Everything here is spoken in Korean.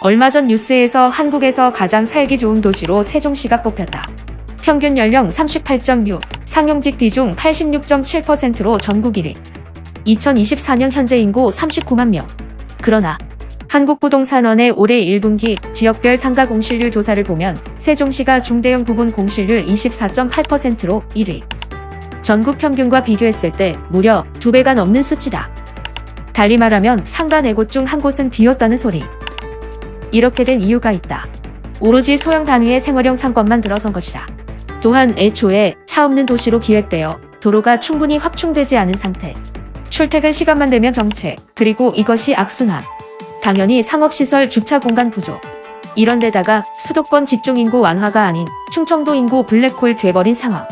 얼마 전 뉴스에서 한국에서 가장 살기 좋은 도시로 세종시가 뽑혔다. 평균 연령 38.6, 상용직 비중 86.7%로 전국 1위. 2024년 현재 인구 39만 명. 그러나 한국부동산원의 올해 1분기 지역별 상가 공실률 조사를 보면 세종시가 중대형 부분 공실률 24.8%로 1위. 전국 평균과 비교했을 때 무려 2배가 넘는 수치다. 달리 말하면 상가 4곳 중 한 곳은 비었다는 소리. 이렇게 된 이유가 있다. 오로지 소형 단위의 생활형 상권만 들어선 것이다. 또한 애초에 차 없는 도시로 기획되어 도로가 충분히 확충되지 않은 상태. 출퇴근 시간만 되면 정체, 그리고 이것이 악순환. 당연히 상업시설 주차 공간 부족. 이런 데다가 수도권 집중 인구 완화가 아닌 충청도 인구 블랙홀 돼버린 상황.